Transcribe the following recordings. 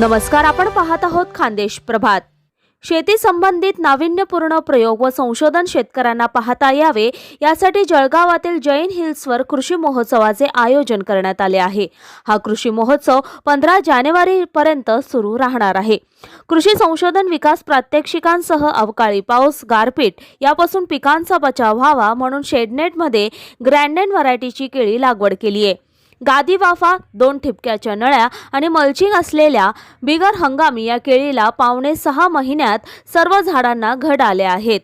नमस्कार आपण पाहत आहोत खानदेश प्रभात. शेती संबंधित नाविन्यपूर्ण प्रयोग व संशोधन शेतकऱ्यांना पाहता यावे यासाठी जळगावातील जैन हिल्सवर कृषी महोत्सवाचे आयोजन करण्यात आले आहे. हा कृषी महोत्सव पंधरा जानेवारीपर्यंत सुरू राहणार आहे. कृषी संशोधन विकास प्रात्यक्षिकांसह अवकाळी पाऊस गारपीट यापासून पिकांचा बचाव व्हावा म्हणून शेडनेटमध्ये ग्रँडेन व्हरायटीची केळी लागवड केली आहे गादी वाफा दोन ठिपक्याच्या नळ्या आणि मल्चिंग असलेल्या बिगर हंगामी या केळीला पावणे सहा महिन्यात सर्व झाडांना घड आले आहेत.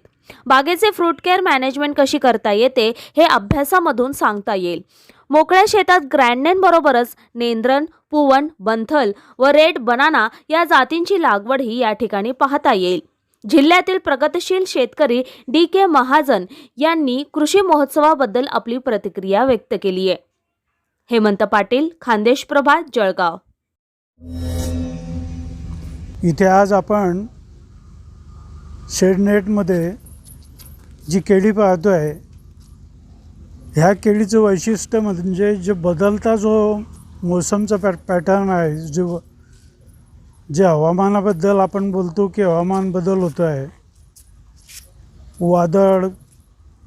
बागेचे फ्रूट केअर मॅनेजमेंट कशी करता येते हे अभ्यासामधून सांगता येईल. मोकळ्या शेतात ग्रँडनेनबरोबरच नेंद्रन पुवन बंथल व रेड बनाना या जातींची लागवडही या ठिकाणी पाहता येईल. जिल्ह्यातील प्रगतशील शेतकरी डी के महाजन यांनी कृषी महोत्सवाबद्दल आपली प्रतिक्रिया व्यक्त केली आहे. हेमंत पाटील खानदेश प्रभात जळगाव. इथे आज आपण शेडनेटमध्ये जी केळी पाहतो आहे ह्या केळीचं वैशिष्ट्य म्हणजे जे बदलता जो मोसमचा पॅ पॅटर्न आहे जो जे हवामानाबद्दल आपण बोलतो की हवामान बदल होतो आहे वादळ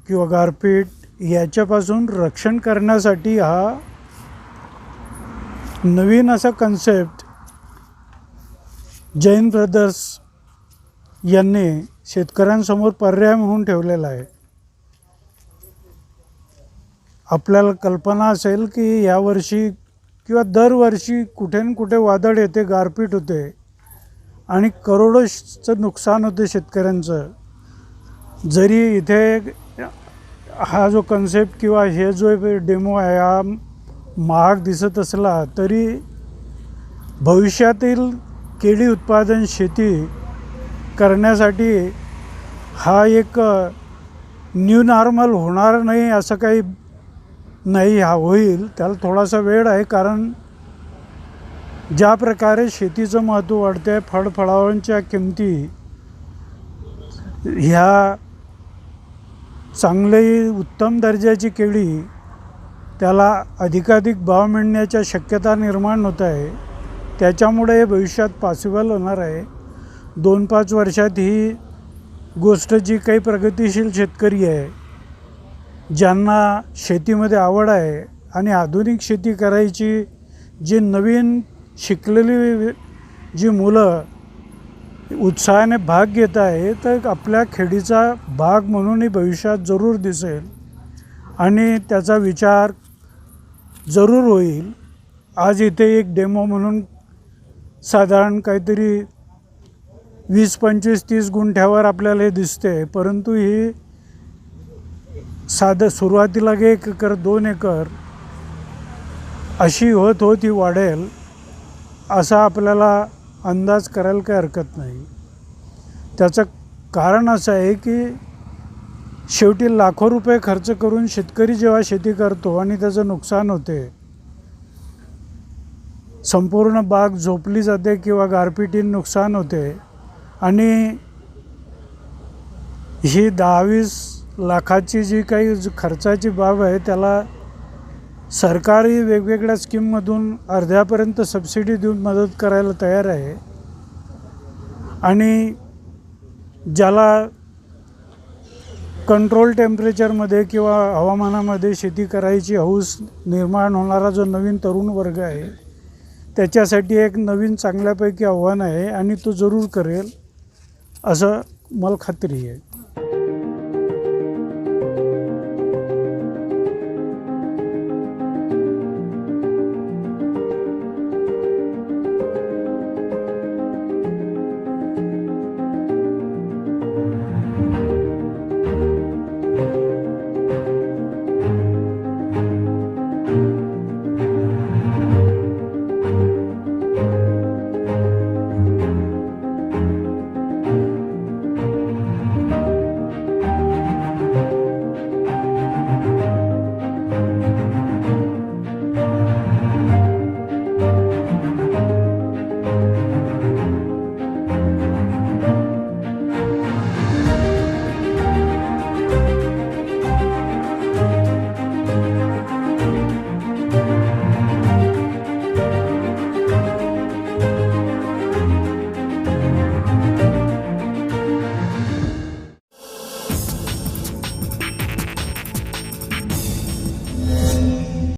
किंवा गारपीट याच्यापासून रक्षण करण्यासाठी हा नवीन असा कन्सेप्ट जैन ब्रदर्स यांनी शेतकऱ्यांसमोर पर्याय म्हणून ठेवलेला आहे. आपल्याला कल्पना असेल की यावर्षी किंवा दरवर्षी कुठे न कुठे वादळ येते गारपीट होते आणि करोडोचं नुकसान होते शेतकऱ्यांचं. जरी इथे हा जो कन्सेप्ट किंवा हे जो डेमो आहे हा महाग दिसत असला तरी भविष्यातील केळी उत्पादन शेती करण्यासाठी हा एक न्यू नॉर्मल होणार नाही असं काही नाही हा होईल. त्याला थोडासा वेळ आहे कारण ज्या प्रकारे शेतीचं महत्त्व वाढतं आहे फळफळावळांच्या किमती ह्या चांगली उत्तम दर्जाची केळी त्याला अधिकाधिक भाव मिळण्याच्या शक्यता निर्माण होत आहे. त्याच्यामुळे हे भविष्यात पॉसिबल होणार आहे. दोन पाच वर्षात ही गोष्ट जी काही प्रगतिशील शेतकरी आहे ज्यांना शेतीमध्ये आवड आहे आणि आधुनिक शेती करायची जी नवीन शिकलेली जी मुलं उत्साहाने भाग घेत आहे तर आपल्या खेडीचा भाग म्हणूनही भविष्यात जरूर दिसेल. आणि त्याचा विचार जरूर होईल. आज इथे एक डेमो म्हणून साधारण काहीतरी वीस पंचवीस तीस गुंठ्यावर आपल्याला हे दिसते परंतु ही साधं सुरुवातीला एक एकर दोन एकर अशी होत होत ही वाढेल असा आपल्याला अंदाज करायला काही हरकत नाही. त्याचं कारण असं आहे की शेवटी लाखो रुपये खर्च करून शेतकरी जेव्हा शेती करतो आणि त्याचं नुकसान होते संपूर्ण बाग झोपली जाते किंवा गारपिटीन नुकसान होते आणि ही दहावीस लाखाची जी काही खर्चाची बाब आहे त्याला सरकारही वेगवेगळ्या स्कीममधून अर्ध्यापर्यंत सबसिडी देऊन मदत करायला तयार आहे. आणि ज्याला कंट्रोल टेम्परेचरमध्ये किंवा हवामानामध्ये शेती करायची हौस निर्माण होणारा जो नवीन तरुण वर्ग आहे त्याच्यासाठी एक नवीन चांगल्यापैकी आव्हान आहे आणि तो जरूर करेल असं मला खात्री आहे.